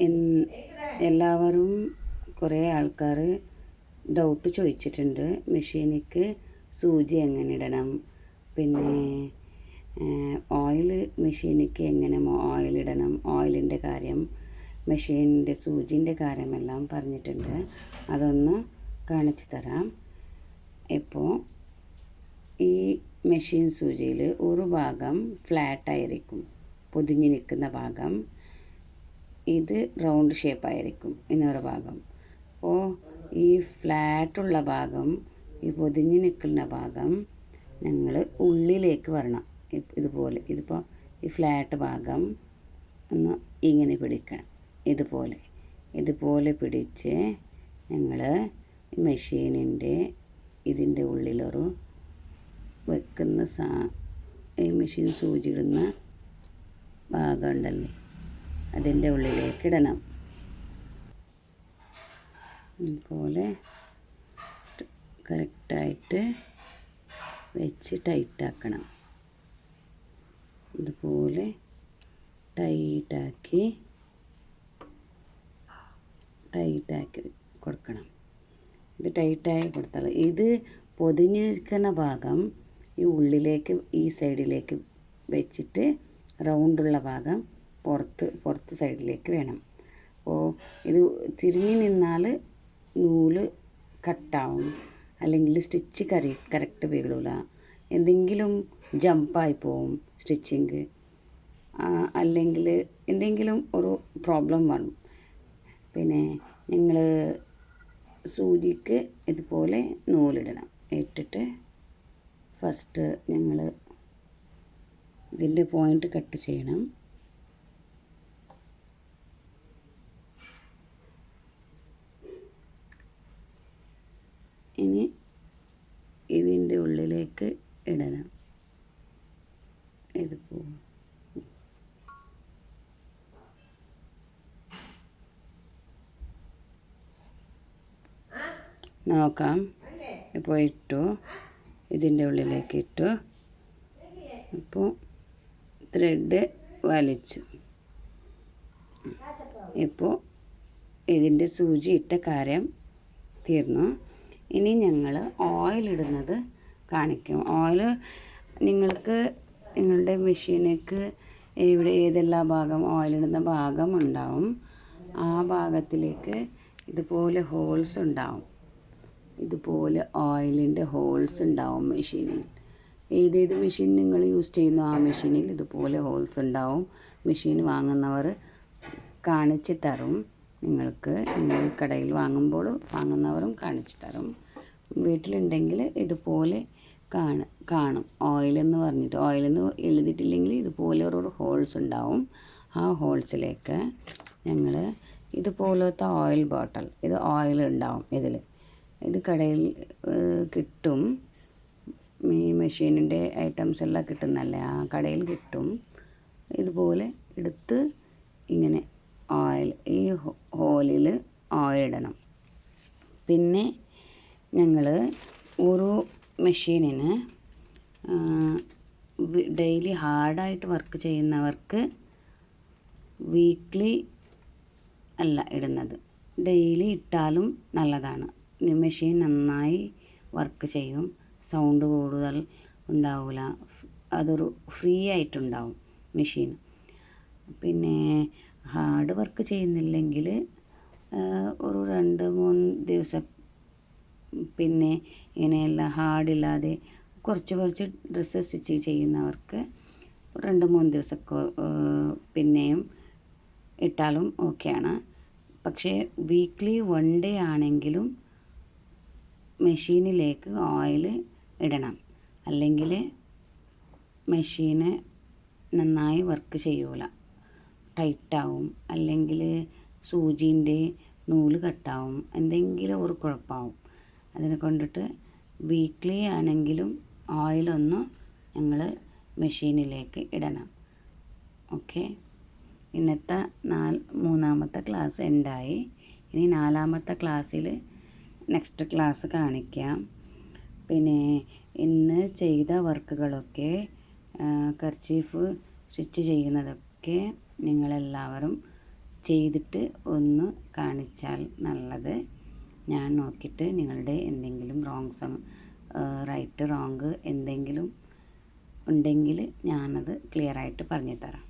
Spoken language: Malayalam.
എല്ലാവരും കുറേ ആൾക്കാർ ഡൗട്ട് ചോദിച്ചിട്ടുണ്ട്. മെഷീനിക്ക് സൂചി എങ്ങനെ ഇടണം? പിന്നെ ഓയിൽ മെഷീനിക്ക് എങ്ങനെ ഓയിൽ ഇടണം? ഓയിലിന്റെ കാര്യം മെഷീനിന്റെ സൂചിന്റെ കാര്യമെല്ലാം പറഞ്ഞിട്ടുണ്ട്. അതൊന്ന് കാണിച്ചു തരാം. ഇപ്പോൾ ഈ മെഷീൻ സൂചിയിൽ ഒരു ഭാഗം ഫ്ലാറ്റായിരിക്കും പൊതിഞ്ഞ് നിൽക്കുന്ന ഭാഗം. ഇത് റൗണ്ട് ഷേപ്പായിരിക്കും ഇന്നൊരു ഭാഗം. അപ്പോൾ ഈ ഫ്ലാറ്റുള്ള ഭാഗം ഈ പൊതിഞ്ഞ് നിൽക്കുന്ന ഭാഗം ഞങ്ങൾ ഉള്ളിലേക്ക് വരണം. ഇതുപോലെ. ഇതിപ്പോൾ ഈ ഫ്ലാറ്റ് ഭാഗം ഒന്ന് ഇങ്ങനെ പിടിക്കണം. ഇതുപോലെ. ഇതുപോലെ പിടിച്ച് ഞങ്ങൾ മെഷീനിന്റെ ഇതിന്റെ ഉള്ളിലൊരു വെക്കുന്ന സാ ഈ മെഷീൻ സൂചിയിടുന്ന ഭാഗമുണ്ടല്ലേ അതിന്റെ ഉള്ളിലേക്ക് ഇടണം. ഇതുപോലെ കറക്റ്റായിട്ട് വെച്ച് ടൈറ്റാക്കണം. ഇതുപോലെ ടൈറ്റാക്കി ടൈറ്റാക്കി കൊടുക്കണം. ഇത് ടൈറ്റായി കൊടുത്താൽ ഇത് പൊതിഞ്ഞ് നിൽക്കുന്ന ഭാഗം ഈ ഉള്ളിലേക്ക് ഈ സൈഡിലേക്ക് വെച്ചിട്ട് റൗണ്ടുള്ള ഭാഗം പുറത്ത് പുറത്ത് സൈഡിലേക്ക് വേണം. അപ്പോൾ ഇത് തിരിഞ്ഞ് നിന്നാൽ നൂൽ കട്ടാവും. അല്ലെങ്കിൽ സ്റ്റിച്ച് കറി കറക്റ്റ് വീഴില്ല എന്തെങ്കിലും ജമ്പായി പോവും സ്റ്റിച്ചിങ്. അല്ലെങ്കിൽ എന്തെങ്കിലും ഒരു പ്രോബ്ലം വരും പിന്നെ നിങ്ങൾ സൂചിക്ക് ഇതുപോലെ നൂലിടണം. ഇട്ടിട്ട് ഫസ്റ്റ് ഞങ്ങൾ ഇതിന്റെ പോയിന്റ് കട്ട് ചെയ്യണം ഇനി ഇതിന്റെ ഉള്ളിലേക്ക് ഇടണം. ഇത് പോവും നോക്കാം. ഇപ്പോൾ ഇട്ടു. ഇതിന്റെ ഉള്ളിലേക്ക് ഇട്ടു. അപ്പോൾ ത്രെഡ് വലിച്ചു. ഇപ്പോൾ ഇതിന്റെ സൂചി ഇട്ട കാര്യം തീർന്നു. ഇനി ഞങ്ങൾ ഓയിലിടുന്നത് കാണിക്കും. ഓയിൽ നിങ്ങൾക്ക് നിങ്ങളുടെ മെഷീനേക്ക് ഇവിടെ ഏതെല്ലാം ഭാഗം ഓയിലിടുന്ന ഭാഗം ഉണ്ടാവും. ആ ഭാഗത്തിലേക്ക് ഇതുപോലെ ഹോൾസ് ഉണ്ടാവും. ഇതുപോലെ ഓയിലിന്റെ ഹോൾസ് ഉണ്ടാവും മെഷീനിൽ ഏതേത് മെഷീൻ നിങ്ങൾ യൂസ് ചെയ്യുന്നു ആ മെഷീനിൽ ഇതുപോലെ ഹോൾസ് ഉണ്ടാവും. മെഷീൻ വാങ്ങുന്നവർ കാണിച്ച് തരും. നിങ്ങൾക്ക് നിങ്ങൾ കടയിൽ വാങ്ങുമ്പോൾ വാങ്ങുന്നവരും കാണിച്ചു തരും. വീട്ടിലുണ്ടെങ്കിൽ ഇതുപോലെ കാണ കാണും. ഓയിലെന്ന് പറഞ്ഞിട്ട് ഓയിലെന്ന് എഴുതിയിട്ടില്ലെങ്കിൽ ഇതുപോലെ ഒരു ഹോൾസ് ഉണ്ടാവും. ആ ഹോൾസിലേക്ക് ഞങ്ങൾ ഇതുപോലത്തെ ഓയിൽ ബോട്ടൽ ഇത് ഓയിൽ ഉണ്ടാവും ഇതിൽ. ഇത് കടയിൽ കിട്ടും. ഈ മെഷീനിന്റെ ഐറ്റംസ് എല്ലാം കിട്ടുന്നല്ലേ? ആ കടയിൽ കിട്ടും. ഇതുപോലെ എടുത്ത് ഇങ്ങനെ ഓയിൽ ഈ ഹോളിൽ ഓയിൽ ഇടണം. പിന്നെ ഞങ്ങൾ ഒരു മെഷീനിന് ഡെയിലി ഹാർഡായിട്ട് വർക്ക് ചെയ്യുന്നവർക്ക് വീക്ക്ലി അല്ല ഇടുന്നത്. ഡെയിലി ഇട്ടാലും നല്ലതാണ്. മെഷീൻ നന്നായി വർക്ക് ചെയ്യും. സൗണ്ട് കൂടുതൽ ഉണ്ടാവില്ല അതൊരു ഫ്രീ ആയിട്ടുണ്ടാവും മെഷീൻ പിന്നെ ഹാർഡ് വർക്ക് ചെയ്യുന്നില്ലെങ്കിൽ ഒരു രണ്ട് മൂന്ന് ദിവസം പിന്നെ ഇങ്ങനെയല്ല ഹാർഡില്ലാതെ കുറച്ച് കുറച്ച് ഡ്രസ്സ് സ്റ്റിച്ച് ചെയ്യുന്നവർക്ക് രണ്ട് മൂന്ന് ദിവസമൊക്കെ പിന്നെയും ഇട്ടാലും ഓക്കെയാണ്. പക്ഷേ വീക്ക്ലി വൺ ഡേ ആണെങ്കിലും മെഷീനിലേക്ക് ഓയിൽ ഇടണം. അല്ലെങ്കിൽ മെഷീന് നന്നായി വർക്ക് ചെയ്യൂല. ടൈറ്റാവും. അല്ലെങ്കിൽ സൂചിന്റെ നൂൽ കട്ടാവും. എന്തെങ്കിലും ഒരു കുഴപ്പമാവും. അതിനെ കൊണ്ടിട്ട് വീക്ക്ലി ആണെങ്കിലും ഓയിലൊന്ന് ഞങ്ങൾ മെഷീനിലേക്ക് ഇടണം. ഓക്കെ ഇന്നത്തെ നാല് മൂന്നാമത്തെ ക്ലാസ് എൻഡായി ഇനി നാലാമത്തെ ക്ലാസ്സിൽ നെക്സ്റ്റ് ക്ലാസ് കാണിക്കാം. പിന്നെ ഇന്ന് ചെയ്ത വർക്കുകളൊക്കെ കർച്ചീഫ് സ്റ്റിച്ച് ചെയ്യുന്നതൊക്കെ നിങ്ങളെല്ലാവരും ചെയ്തിട്ട് ഒന്ന് കാണിച്ചാൽ നല്ലത്. ഞാൻ നോക്കിയിട്ട് നിങ്ങളുടെ എന്തെങ്കിലും റോങ്സ് റൈറ്റ് റോങ് എന്തെങ്കിലും ഉണ്ടെങ്കിൽ ഞാനത് ക്ലിയറായിട്ട് പറഞ്ഞു തരാം